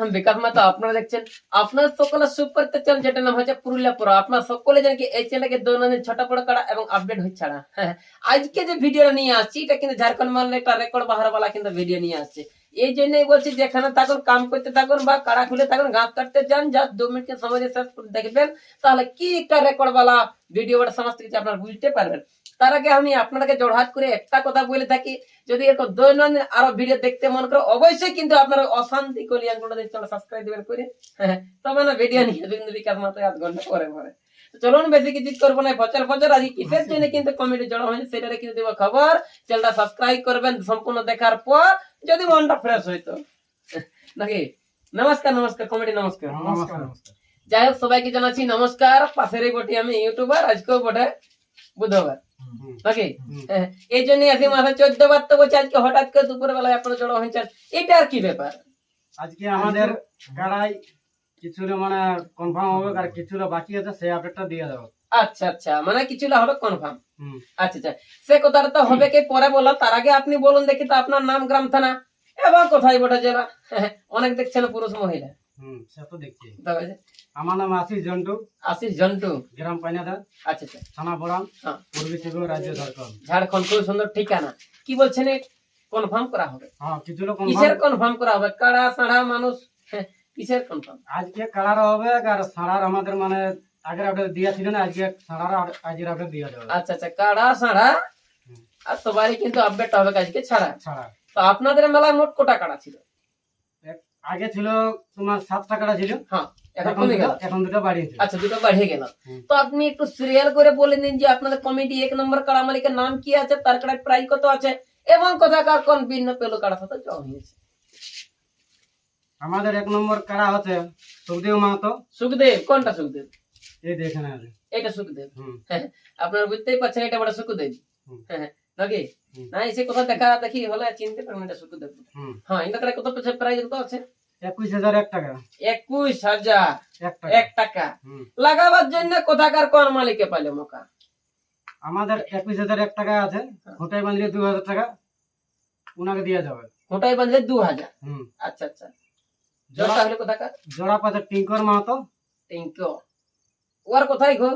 আমি আপনারা দেখছেন আপনার চ্যানেল নাম হচ্ছে পুরুলিয়া পুরো আপনার সকলে এই চ্যানেলকে দৈনন্দিন ছোট বড় করা এবং আপডেট আজকে যে ভিডিওটা নিয়ে আসছি এটা কিন্তু ঝাড়খণ্ড মানে একটা রেকর্ড বাহারওয়ালা কিন্তু ভিডিও নিয়ে আসছে এই জন্যই বলছি যেখানে থাকুন কাম করতে থাকুন বা কাড়া খুলে থাকুন ঘাস কাটতে যান যা দু মিনিট সময় দেখবেন তাহলে কি একটা রেকর্ড বালা ভিডিও সমস্ত কিছু আপনারা বুঝতে পারবেন তার আগে আমি আপনাদেরকে জড়হাত করে একটা কথা বলে থাকি। যদি এরকম দৈনন্দিন আরও ভিডিও দেখতে মন করে অবশ্যই কিন্তু আপনারা অশান্তি কলিয়ান করে সাবস্ক্রাইব দিবেন করে। হ্যাঁ তবে না ভিডিও নিয়ে কিন্তু বিকাশ মাত্র আধ ঘণ্টা পরে পরে। চলুন বেশি কিছু করব না বছর বছর আজ কিসের জন্য কিন্তু কমিটি জড়া হয়েছে সেটা কিন্তু দেবো খবর। চ্যানেলটা সাবস্ক্রাইব করবেন সম্পূর্ণ দেখার পর যদি মনটা ফ্রেশ হইতো নাকি? নমস্কার নমস্কার কমিটি নমস্কার। নমস্কার নমস্কার। যাই হোক সবাইকে জানাচ্ছি নমস্কার। পাশেরই বটি আমি ইউটিউবার আজকেও বটে বুধবার। নাকি? এই জন্য আসি মাসে চোদ্দ বার তো বলছে আজকে হঠাৎ করে দুপুর বেলায় আপনারা জড়ো হয়েছেন। এটা আর কি ব্যাপার? আজকে আমাদের গাড়াই মানে কনফার্ম হবে আর বাকি আছে সেই আপডেটটা দিয়ে দেবো। আচ্ছা আচ্ছা মানে কিছু হবে কনফার্ম আচ্ছা আচ্ছা সে কথাটা তো হবে কি পরে বলো তার আগে আপনি বলুন দেখি তো আপনার নাম গ্রাম থানা। এবং কোথায় বটে জেলা হ্যাঁ, অনেক দেখছেন পুরুষ মহিলা। হুম সে তো দেখছি। তবে আমার নাম আশিস জন্টু আশিস জন্টু। গ্রাম পাইনাদা। আচ্ছা আচ্ছা। থানা বড়াম হ্যাঁ। পূর্বী সিংহ রাজ্য ঝাড়খণ্ড। ঝাড়খণ্ড খুব সুন্দর ঠিকানা। কি বলছেন কনফার্ম করা হবে। হ্যাঁ কিছু লোক কিসের কনফার্ম করা হবে? কাড়া সাড়া মানুষ। হ্যাঁ, কিসের কনফার্ম? আজকে কালার হবে আর সাড়ার আমাদের মানে আগের দিয়া ছিল না আজকে সাড়ার আজকের দিয়ে দেবে আচ্ছা আচ্ছা কাড়া সাড়া। আর সবারই কিন্তু আপডেট হবে আজকে ছাড়া। ছাড়া। তো আপনাদের মেলায় মোট কোটা কাড়া ছিল? আগে ছিল তোমার সাত টাকাটা ছিল। হ্যাঁ এখন এখন কমে গেল। এখন দুটো বাড়িয়েছে আচ্ছা দুটো বাড়িয়ে গেল। তো আপনি একটু সিরিয়াল করে বলে দিন যে আপনাদের কমিটি এক নম্বর কাড়া মালিকের নাম কি আছে তার কাড়ার প্রাইস কত আছে এবং কোথাকার কোন ভিন্ন পেল কাড়া সাথে জমা হয়েছে। আমাদের এক নম্বর হচ্ছে সুখদেব মাহাতো। সুখদেব কোনটা সুখদেব? এই দেখেন এটা সুখদেব। হ্যাঁ আপনারা বুঝতেই পারছেন এটা বড় সুখদেব। হ্যাঁ। নাকি? না এসে কোথাও দেখা দেখি হলে চিনতে পারবেন এটা সুখদেব হুম। হ্যাঁ এটা কাড়া কত পেছে প্রাইস কত আছে? একুশ হাজার এক টাকা। একুশ হাজার। এক টাকা। এক টাকা। হুম। লাগাবার জন্য কোথাকার কোন মালিকে পাইলে মোকা? আমাদের একুশ হাজার এক টাকা আছে। হোটেল বাঁধলে দু হাজার টাকা ওনাকে দিয়ে যাবে। ওটাই বাঁধলে দু হাজার আচ্ছা আচ্ছা। জোড়া হলে কোথাকার? জোড়া পাশে টিঙ্কর মাহাতো। টিঙ্কো ওর কোথায় গো?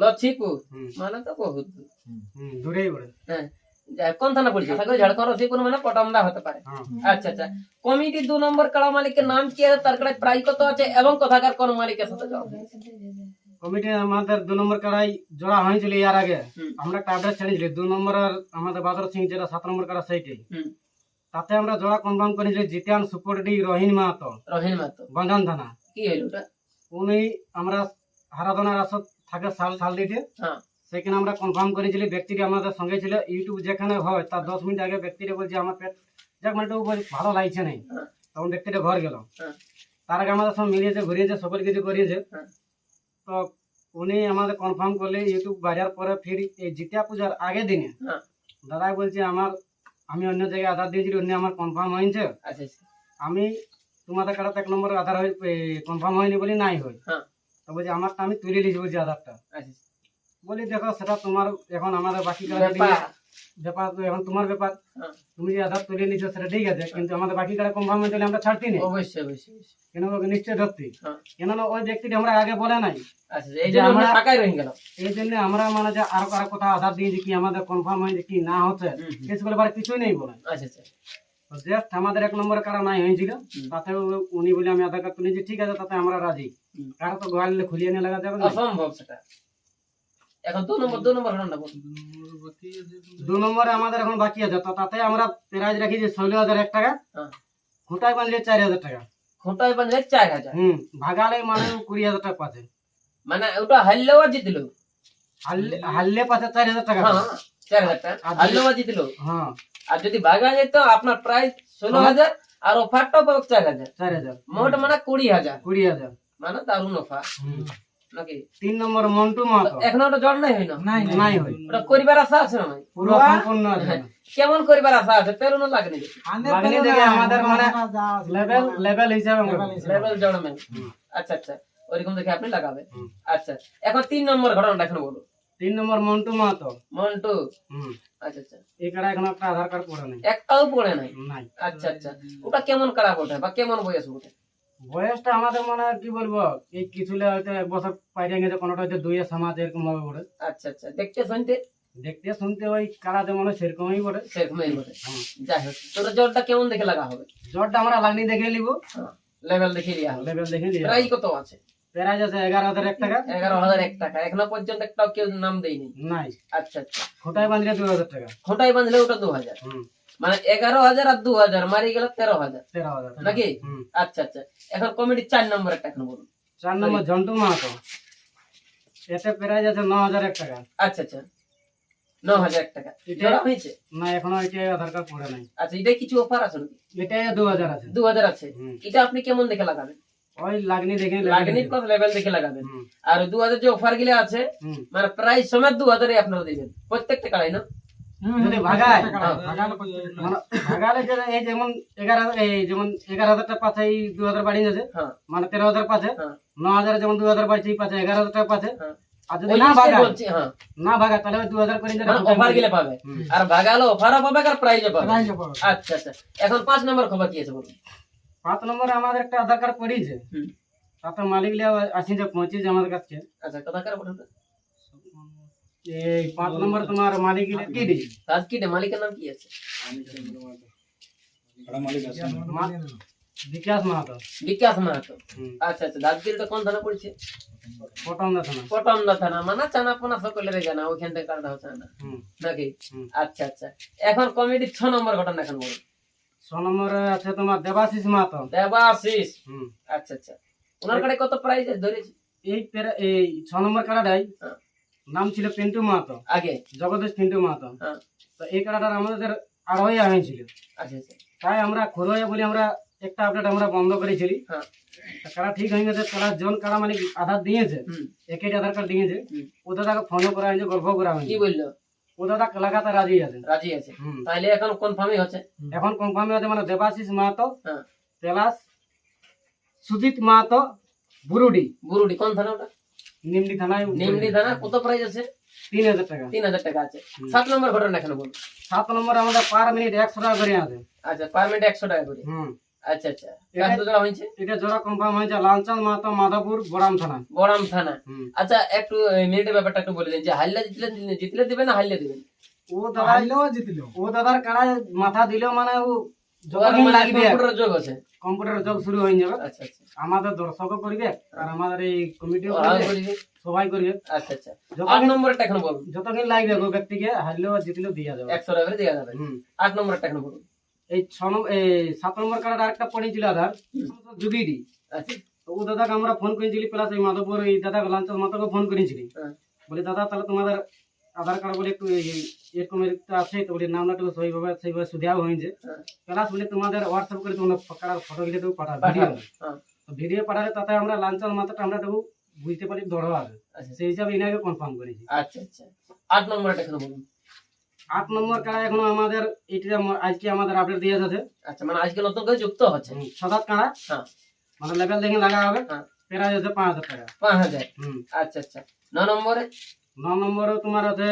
লছিপুর হুম। মানে তো বহুত। দূরেই হ্যাঁ। কোন থানা পড়ছে ঝাড়খণ্ড লক্ষ্মীপুর মানে পটামদা হতে পারে আচ্ছা আচ্ছা কমিটি দু নম্বর কাড়া মালিকের নাম কি আছে তার কাড়ায় প্রাইস কত আছে এবং কোথাকার কোন মালিকের সাথে কমিটি আমাদের দু নম্বর কাড়াই জোড়া হয়েছিল এর আগে আমরা একটা ছেড়েছিলি দু নম্বর আর আমাদের বাদর সিং যেটা সাত নম্বর কাড়া সেইটাই তাতে আমরা জোড়া কনফার্ম করেছিলি জিতিয়ান সুপরডি রহিন মাহাতো রহিন মাতো বাঁধান থানা কি হইল ওটা উনি আমরা হারাধনার আসর থাকে সাল সাল দিতে হ্যাঁ। সেখানে আমরা কনফার্ম করেছিলি ব্যক্তিটি আমাদের সঙ্গে ছিল। ইউটিউব যেখানে হয় তার দশ মিনিট আগে ব্যক্তিটা বলছে আমার পেট যাক মানে ভালো লাগছে নাই। হ্যাঁ। তখন ব্যক্তিটা ঘর গেল। হ্যাঁ। তার আগে আমাদের সঙ্গে মিলিয়েছে ঘুরিয়েছে সকল কিছু করিয়েছে। তো উনি আমাদের কনফার্ম করলে ইউটিউব বাজার পরে ফির এই জিতিয়া পূজার আগের দিনে দাদাই বলছে আমার আমি অন্য জায়গায় আধার দিয়েছি অন্য আমার কনফার্ম হয়েছে আচ্ছা আচ্ছা। আমি তোমাদের কাছে এক নম্বর আধার হয়ে কনফার্ম হয়নি বলি নাই হ্যাঁ। তো বলছে আমারটা আমি তুলে নিয়েছি বলছি আধারটা। আচ্ছা। বলি দেখো সেটা তোমার এখন আমাদের বাকি ব্যাপার। তো এখন তোমার ব্যাপার। হ্যাঁ। তুমি যে আধার তুলে নিচ্ছ সেটা ঠিক আছে কিন্তু আমাদের বাকি কারা কনফার্ম হয়ে আমরা ছাড়তি অবশ্যই অবশ্যই। কেন ওকে নিশ্চয় ধরতি হ্যাঁ। কেননা ওই ব্যক্তিটি আমরা আগে বলে নাই। আচ্ছা এই জন্য আমরা আমরা- রয়ে গেল এই জন্য আমরা মানে যে আরও কারও কোথাও আধার দিয়েছি কি আমাদের কনফার্ম হয়েছে কি না হচ্ছে বারে কিছুই নেই বলে। আচ্ছা আচ্ছা। জাস্ট আমাদের এক নম্বরে কারা নাই হয়েছিল তাতে উনি বলে আমি আধার কার্ড তুলেছি ঠিক আছে তাতে আমরা রাজি। কারও তো গোয়ালে খুলিয়ে নিয়ে লাগা যাবে না অসম্ভব সেটা। এখন দু নম্বর দু নম্বর ঘটনা দু নম্বরে আমাদের এখন বাকি আছে তো তাতে আমরা প্রাইজ রাখি যে ষোলো হাজার এক টাকা হ্যাঁ। খুঁটায় চার হাজার টাকা। খোঁটায় বাঁধলে চার হাজার। হুম ভাগালে মানে কুড়ি হাজার টাকা পাচ্ছে। মানে ওটা হারলেও আর জিতল? হারলে হারলে পাচ্ছে চার হাজার টাকা। হ্যাঁ চার হাজার টাকা। আর হারলেও আর জিতল? হ্যাঁ। আর যদি ভাগা যেত আপনার প্রাইস ষোলো হাজার আর অফারটাও পাবো চার হাজার। চার হাজার। মোট মানে কুড়ি হাজার। কুড়ি হাজার। মানে দারুণ অফার নাকি? তিন নম্বর মন্টু মাহাতো। এখন ওটা জল নাই হইল নাই হয়। ওটা করিবার আশা আছে না পুরো সম্পূর্ণ আছে। কেমন করিবার আশা আছে? পেরোনো লাগেনি। বাগনি থেকে আমাদের মানে লেভেল লেভেল হিসাবে লেভেল জড়মেন আচ্ছা আচ্ছা। ওইরকম দেখে আপনি লাগাবেন। আচ্ছা। এখন তিন নম্বর ঘটনাটা এখন বলুন। তিন নম্বর মন্টু মাহাতো। মন্টু। হুম। আচ্ছা আচ্ছা। এই কাড়া এখন একটা আধার কার্ড পড়ে নেই? একটাও পড়ে নাই? নাই। আচ্ছা আচ্ছা। ওটা কেমন কাড়া বটে বা কেমন বয়স বটে? বয়সটা আমাদের মনে কি বলব এই কিছুলে হয়তো এক বছর পাইরে গেছে কোনোটা হয়তো দুইয়ে সমাজ এরকম ভাবে পড়ে আচ্ছা আচ্ছা। দেখতে শুনতে? দেখতে শুনতে ওই কাড়াতে মনে সেরকমই সেরকমই বটে। যাই হোক তোর জলটা কেমন দেখে লাগা হবে? জ্বরটা আমরা লাগনি দেখে নিব। লেভেল দেখে লেভেল দেখে নিয়ে প্রাইস কত আছে? আছে এগারো হাজার এক টাকা। এগারো হাজার এক টাকা। এখনও পর্যন্ত একটাও কেউ নাম দেয়নি। নাই। আচ্ছা আচ্ছা। খোটায় বাঁধলে দু হাজার টাকা। খোঁটাই বাঁধলে ওটা দু হাজার। মানে এগারো হাজার আর দু হাজার মারি গেল তেরো হাজার। তেরো হাজার নাকি? আচ্ছা আচ্ছা। এখন চার নম্বর একটা এখন বলুন। চার নম্বর ঝন্টু মাহাতো। এতে প্রাইজ আছে ন হাজার এক টাকা। আচ্ছা আচ্ছা। ন হাজার টাকা। এটা- হয়েছে? না এখনও এটা আধার কার্ড পড়ে নাই। আচ্ছা এটা কিছু অফার আছে নাকি? এটা দু হাজার আছে। দু হাজার আছে। এটা আপনি কেমন দেখে লাগাবেন? ওই লাগনি দেখে লাগনি দেখে। লেভেল দেখে লাগাবেন? আর দু হাজার যে অফারগুলো আছে মানে প্রাইস সমেত দু হাজারই আপনারা দিবেন। প্রত্যেকটা কাড়াই না? যদি ভাগায়। মানে ভাগালে যে এই যেমন এই টাকা বাড়ি হ্যাঁ। মানে হ্যাঁ। টাকা হ্যাঁ। আর যদি না হ্যাঁ। না তাহলে করে মানে অফার গিলে পাবে। আর ভাগালো অফারও পাবে আর প্রাইজও পাবে। আচ্ছা আচ্ছা। এখন পাঁচ নম্বর খবর কি আছে বলুন? পাঁচ নম্বরে আমাদের একটা আধার কার্ড পড়িয়েছে। তাতে মালিক লিয়া আসি যে পৌঁছেছে আমাদের কাছে আচ্ছা কথা কার বলুন এই পাঁচ নম্বর তোমার মালিক কি আজ কি মালিকের নাম কি আছে? বিকাশ মাহাতো। বিকাশ মাহাতো। আচ্ছা আচ্ছা দাদগিরিটা কোন থানা পড়ছে? পটন দাস না পটমদা থানা মানে চানাপোনা সকলের জানা ওইখান থেকে কাটা হচ্ছে না নাকি? আচ্ছা আচ্ছা। এখন কমিটির ছ নম্বর ঘটনা এখন বলুন। ছ নম্বরে আছে তোমার দেবাশিস মাহাতো দেবাশিস? হুম। আচ্ছা আচ্ছা। ওনার কাছে কত প্রাইজ ধরেছে? এই এই ছ নম্বর কাড়াটাই হ্যাঁ। নাম ছিল পিন্টু মাহাতো আগে? জগদীশ পিন্টু মাহাতো হ্যাঁ। তো এই কাড়াটার আমাদের আড়াই হয়েছিল আচ্ছা আচ্ছা। তাই আমরা খুরোয়া বলে আমরা একটা আপডেট আমরা বন্ধ করেছিলি। হ্যাঁ। কাড়া ঠিক হয়ে গেছে তারা জন কাড়া মানে আধার দিয়েছে। একই আধার কার্ড দিয়েছে। ও দাদাকে ফোন করা হয়েছে গল্প করা হয়েছে কি বলল? ও দাদা লাগাতে রাজি আছে। রাজি আছে। তাহলে এখন কনফার্মই হচ্ছে। এখন কনফার্ম আছে মানে দেবাশিস মাহাতো হ্যাঁ। সুজিত মাহাতো বুরুডি। বুরুডি কোন থানা ওটা? নিমডি থানায় নিমডি থানা কত প্রাইজ আছে? তিন হাজার টাকা। তিন হাজার টাকা আছে। সাত নম্বর ঘটনা এখানে বলুন। সাত নম্বর আমাদের পার মিনিট একশো টাকা করে আছে। আচ্ছা পার মিনিট একশো টাকা করে। হুম। আচ্ছা আচ্ছা। জোড়া হয়েছে? এটা জোড়া কনফার্ম হয়েছে লালচাঁদ মাহাতো মাধাপুর বরাম থানা। বড়াম থানা। আচ্ছা একটু মিনিটের ব্যাপারটা একটু বলে দিন যে হাল্লা জিতলে জিতলে দিবেন না হাল্লা দিবেন ও দাদা ও দাদার কাড়ায় মাথা দিলেও মানে ও লাগবে। কম্পিউটার যোগ আছে। কম্পিউটার জব শুরু হয়ে যাবে। আচ্ছা আচ্ছা। আমাদের দর্শকও করবে আর আমাদের এই কমিটিও করবে সবাই করবে। আচ্ছা আচ্ছা। আট নম্বরটা এখন বলুন। যতদিন লাগবে ওই ব্যক্তিকে হারলেও জিতলেও দিয়ে যাবে। একশো টাকা করে দেওয়া যাবে। আট নম্বরটা এখন বলুন। এই ছ নম্বর এই সাত নম্বর কার্ড আরেকটা পড়েছিল আধার। যুগিডি আচ্ছা। তো ও দাদাকে আমরা ফোন করেছিলি প্লাস এই মাধবপুর এই দাদা লাঞ্চাল মাতাকে ফোন করেছিলি। হ্যাঁ। বলি দাদা তাহলে তোমাদের আধার কার্ড বলে একটু এরকম একটা আছে তো বলি নামটা একটু সেইভাবে সেইভাবে সুদেওয়া হয়েছে। হ্যাঁ। প্লাস বলে তোমাদের হোয়াটসঅ্যাপ করে তোমরা ফটো গিয়ে দেবো পাঠাবে ভিডিও হ্যাঁ। ভিডিও পাঠালে তাতে আমরা লাঞ্চাল মাথাটা আমরা দেবো বুঝতে পারি দড় আছে আচ্ছা। সেই হিসাবে এনাকে কনফার্ম করেছি। আচ্ছা। আচ্ছা। আট নম্বরটা বলুন আট নম্বর কাড়া এখনও আমাদের আমার- আজকে আমাদের আপডেট দিয়ে যাচ্ছে আচ্ছা মানে আজকে নতুন করে যুক্ত হচ্ছে। সদাত কাড়া। হ্যাঁ। মানে লেভেল দেখে লাগা হবে। হ্যাঁ। প্রায় পাঁচ হাজার টাকা। পাঁচ হাজার। হুম। আচ্ছা আচ্ছা। ন নম্বরে? ন নম্বরে তোমার আছে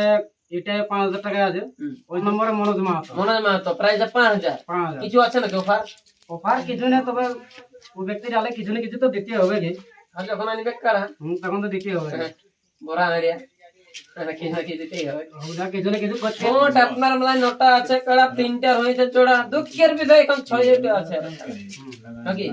এটাই পাঁচ হাজার টাকা আছে। ওই নম্বরে মনোজ মাহাতো। মনোজ মাহাতো প্রাইস পাঁচ হাজার। পাঁচ হাজার। কিছু আছে নাকি অফার অফার কিছু নেই তবে ওই ব্যক্তি জালে কিছু না কিছু তো দিতে হবে কি। যখন আনবে কারা? হুম, তখন তো দিতে হবে। হ্যাঁ, বড়া হারিয়া কিছু না কিছু দিতেই হবে। ওরা কিছু না কিছু করছে। মোট আপনার মেলায় নটা আছে কাড়া তিনটা হয়েছে জোড়া দুঃখের বিষয় এখন ছয়টা আছে। নাকি?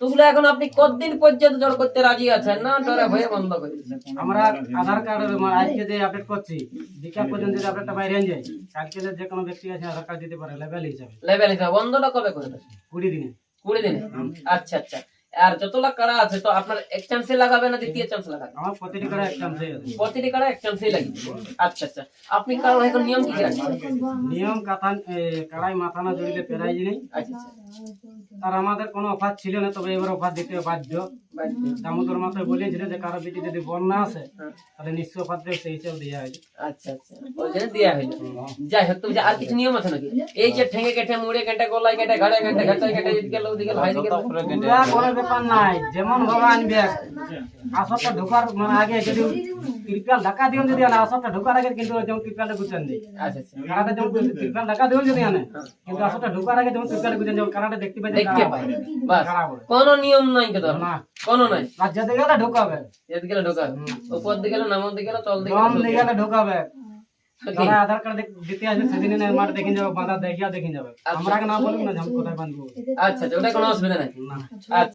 তোগুলো এখন আপনি কতদিন পর্যন্ত জড় করতে রাজি আছেন? না ডরে ভয়ে বন্ধ করে আমরা আধার কার্ড আজকে যে আপডেট করছি বিকাল পর্যন্ত যদি আপডেটটা বাইরে যায় কালকে যে কোনো ব্যক্তি আছে আধার কার্ড দিতে পারে লেভেল হিসাবে। লেভেল হিসাবে। বন্ধটা কবে করে দেবেন? কুড়ি দিনে। কুড়ি দিনে? আচ্ছা আচ্ছা। আর যতলা কাড়া আছে তো আপনার এক চান্সে লাগাবে না দ্বিতীয় চান্স লাগাবে? আমার প্রতিটি কারা এক চান্স আছে। প্রতিটি কাড়া এক চান্সে লাগবে আচ্ছা আচ্ছা। আপনি কারণ এখন নিয়ম কি কি নিয়ম কাথান কাড়াই মাথা না জড়িলে পেরাই নেই। আচ্ছা আচ্ছা। আর আমাদের কোনো অফার ছিল না তবে এবার অফার দিতে বাধ্য। দামোদর মাথায় বলেছিল যে কারও বেটি যদি বন্যা আসে হ্যাঁ। তাহলে নিঃস্ব পাত্রে সেই হিসাব দেওয়া হয়েছে। আচ্ছা আচ্ছা। ওই জন্য দেওয়া হইল যাই হোক তুমি আর কিছু নিয়ম আছে নাকি? এই যে ঠেঙে কেটে মুড়ে কেটে গলায় কেটে ঘাড়ে কেটে ঘাটায় কেটে এদিকে গেল ওদিকে ভাই দিকে পুরা কোনো ব্যাপার নাই যেমন ভাবে আনবে। আসরটা ঢোকার মানে আগে যদি ত্রিপাল ঢাকা দিও যদি আনে আসরটা ঢোকার আগে কিন্তু যেমন ত্রিপালটা গুছান দিই আচ্ছা আচ্ছা। কারাটা যেমন ত্রিপাল ঢাকা দিও যদি আনে কিন্তু আসরটা ঢোকার আগে যেমন ত্রিপালটা গুছান যেমন কারাটা দেখতে পাই দেখতে পাই। বাস। কোনো নিয়ম নাই কিন্তু না। কোনো নাই। আর যেতে গেলে ঢোকাবে। এদিকে গেলে ঢোকাবে। উপর দিকে গেলে নামর দিকে গেলে তল দিকে গেলে ঢোকাবে। Okay. আধার কার্ড দিতে আসবে সেদিন এনে মাঠ দেখে যাবে বাঁধা দেখিয়া দেখে যাবে। আমরা না বলব না যে আমি কোথায় বাঁধবো। আচ্ছা আচ্ছা ওটা কোনো অসুবিধা নাই। না। আচ্ছা।